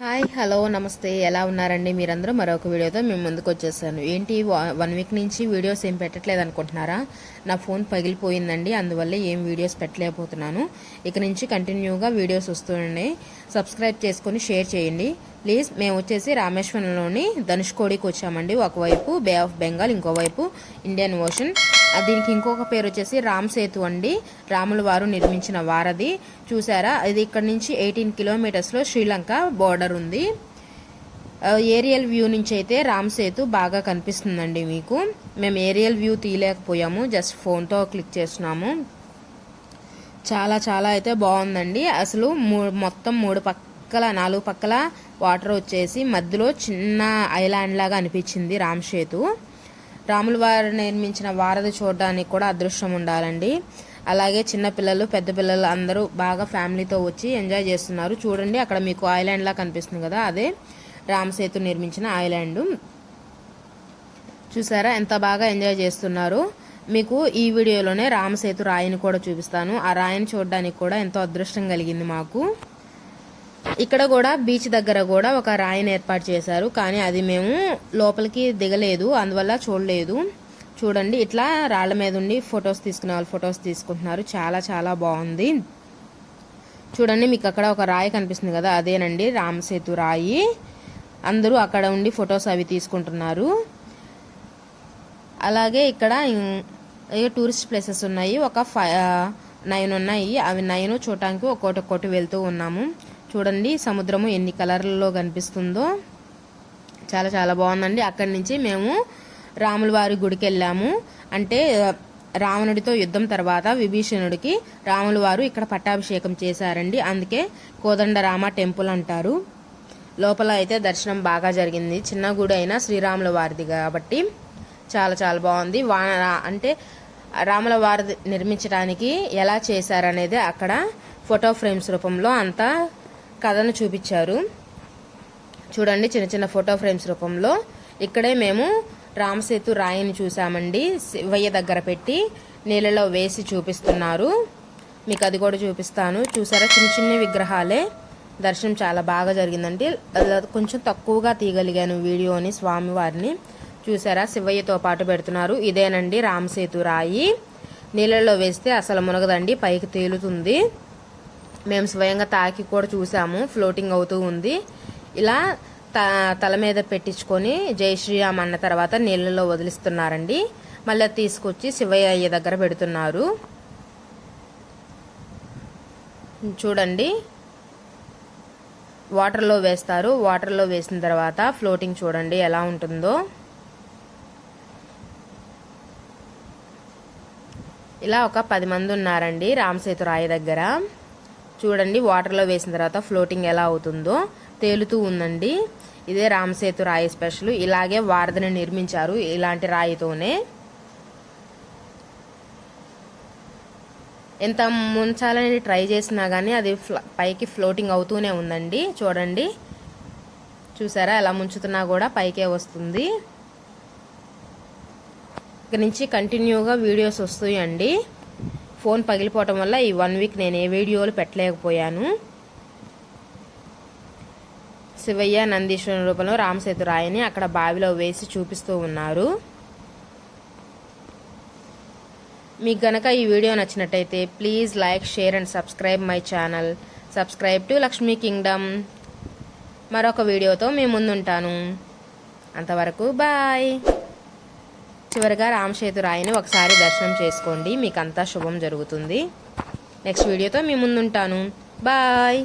Hi hello నమస్తే. ఎలా ఉన్నారండి మీరందరూ? మరొక వీడియోతో మేము ముందుకు వచ్చేసాను. ఏంటి వన్ వీక్ నుంచి వీడియోస్ ఏం పెట్టట్లేదు అనుకుంటున్నారా నా ఫోన్ పగిలిపోయిందండి అందువల్ల ఏం వీడియోస్ పెట్టలేకపోతున్నాను. ఇక నుంచి కంటిన్యూగా వీడియోస్ వస్తుండే సబ్స్క్రైబ్ చేసుకొని షేర్ చేయండి. ప్లీజ్ మేము వచ్చేసి రామేశ్వరంలోని ధనుష్కోడికి వచ్చామండి. ఒకవైపు బే ఆఫ్ బెంగాల్ ఇంకోవైపు ఇండియన్ ఓషన్. దీనికి ఇంకొక పేరు వచ్చేసి రామ్ సేతు అండి. రాముల వారు నిర్మించిన వారధి చూసారా? ఇది ఇక్కడ నుంచి ఎయిటీన్ కిలోమీటర్స్లో శ్రీలంక బోర్డర్ ఉంది. ఏరియల్ వ్యూ నుంచి అయితే రామ్ సేతు బాగా కనిపిస్తుందండి మీకు. మేము ఏరియల్ వ్యూ తీయలేకపోయాము. జస్ట్ ఫోన్తో క్లిక్ చేస్తున్నాము. చాలా చాలా అయితే బాగుందండి. అసలు మూ మొత్తం మూడు పక్కల నాలుగు పక్కల వాటర్ వచ్చేసి మధ్యలో చిన్న ఐలాండ్ లాగా అనిపించింది రామ్ సేతు రాముల వారు నిర్మించిన వారధి చూడడానికి కూడా అదృష్టం ఉండాలండి. అలాగే చిన్నపిల్లలు పెద్ద పిల్లలు అందరూ బాగా ఫ్యామిలీతో వచ్చి ఎంజాయ్ చేస్తున్నారు. చూడండి అక్కడ మీకు ఐలాండ్ లా కనిపిస్తుంది కదా అదే రామసేతు నిర్మించిన ఐలాండ్. చూసారా ఎంత బాగా ఎంజాయ్ చేస్తున్నారు. మీకు ఈ వీడియోలోనే రామసేతు రాయిని కూడా చూపిస్తాను. ఆ రాయిని చూడడానికి కూడా ఎంతో అదృష్టం కలిగింది మాకు. ఇక్కడ కూడా బీచ్ దగ్గర కూడా ఒక రాయిని ఏర్పాటు చేశారు. కానీ అది మేము లోపలికి దిగలేదు. అందువల్ల చూడలేదు. చూడండి ఇట్లా రాళ్ళ మీద ఉండి ఫొటోస్ తీసుకునే వాళ్ళు ఫొటోస్ తీసుకుంటున్నారు. చాలా చాలా బాగుంది. చూడండి మీకు అక్కడ ఒక రాయి కనిపిస్తుంది కదా అదేనండి రామసేతు రాయి. అందరూ అక్కడ ఉండి ఫొటోస్ అవి తీసుకుంటున్నారు. అలాగే ఇక్కడ టూరిస్ట్ ప్లేసెస్ ఉన్నాయి. ఒక ఫైవ్ నైన్ ఉన్నాయి. అవి నైన్ చూడటానికి ఒక్కోటి ఒక్కోటి వెళ్తూ ఉన్నాము. చూడండి సముద్రము ఎన్ని కలర్లలో కనిపిస్తుందో. చాలా చాలా బాగుందండి. అక్కడి నుంచి మేము రాములవారి గుడికి వెళ్ళాము. అంటే రావణుడితో యుద్ధం తర్వాత విభీషణుడికి రాములు వారు ఇక్కడ పట్టాభిషేకం చేశారండి. అందుకే కోదండరామ టెంపుల్ అంటారు. లోపల అయితే దర్శనం బాగా జరిగింది. చిన్న గుడి అయినా శ్రీరాముల వారిది కాబట్టి చాలా చాలా బాగుంది. వాన అంటే రాముల వారి నిర్మించడానికి ఎలా చేశారనేది అక్కడ ఫోటో ఫ్రేమ్స్ రూపంలో అంతా కథను చూపించారు. చూడండి చిన్న చిన్న ఫోటో ఫ్రేమ్స్ రూపంలో. ఇక్కడే మేము రామసేతు రాయిని చూసామండి శివయ్య దగ్గర పెట్టి నీళ్ళలో వేసి చూపిస్తున్నారు. మీకు అది కూడా చూపిస్తాను. చూసారా? చిన్న చిన్న విగ్రహాలే. దర్శనం చాలా బాగా జరిగిందండి. కొంచెం తక్కువగా తీయగలిగాను వీడియోని స్వామివారిని. చూసారా? శివయ్యతో పాటు పెడుతున్నారు. ఇదేనండి రామసేతు రాయి. నీళ్ళలో వేస్తే అసలు మునగదండి. పైకి తేలుతుంది. మేము స్వయంగా తాకి కూడా చూసాము. ఫ్లోటింగ్ అవుతూ ఉంది. ఇలా త తల మీద పెట్టించుకొని జై శ్రీరామ్ అన్న తర్వాత నీళ్ళలో వదిలిస్తున్నారండి. మళ్ళీ తీసుకొచ్చి శివయ్య అయ్య దగ్గర పెడుతున్నారు. చూడండి. వాటర్లో వేస్తారు. వాటర్లో వేసిన తర్వాత ఫ్లోటింగ్ చూడండి ఎలా ఉంటుందో. ఇలా ఒక పది మంది ఉన్నారండి రామసేతు రాయి దగ్గర. చూడండి వాటర్లో వేసిన తర్వాత ఫ్లోటింగ్ ఎలా అవుతుందో తేలుతూ ఉందండి. ఇదే రామసేతు రాయి స్పెషల్ ఇలాగే వారధిని నిర్మించారు ఇలాంటి రాయితోనే. ఎంత ముంచాలని ట్రై చేసినా కానీ అది ఫ్ల- పైకి ఫ్లోటింగ్ అవుతూనే ఉందండి. చూడండి. చూసారా ఎలా ముంచుతున్నా కూడా పైకే వస్తుంది. ఇక నుంచి కంటిన్యూగా వీడియోస్ వస్తాయండి. ఫోన్ పగిలిపోవటం వల్ల ఈ వన్ వీక్ నేను ఏ వీడియోలు పెట్టలేకపోయాను. శివయ్య నందీశ్వరుని రూపంలో రామసేతు రాయిని అక్కడ బావిలో వేసి చూపిస్తూ ఉన్నారు. మీకు గనక ఈ వీడియో నచ్చినట్టయితే please like share and subscribe my channel. Subscribe to Lakshmi kingdom. మరొక వీడియోతో మేము ముందుంటాను. అంతవరకు బాయ్. చివరిగా రామసేతు రాయిని ఒకసారి దర్శనం చేసుకోండి. మీకు అంతా శుభం జరుగుతుంది. నెక్స్ట్ వీడియోతో మీ ముందుంటాను. బాయ్.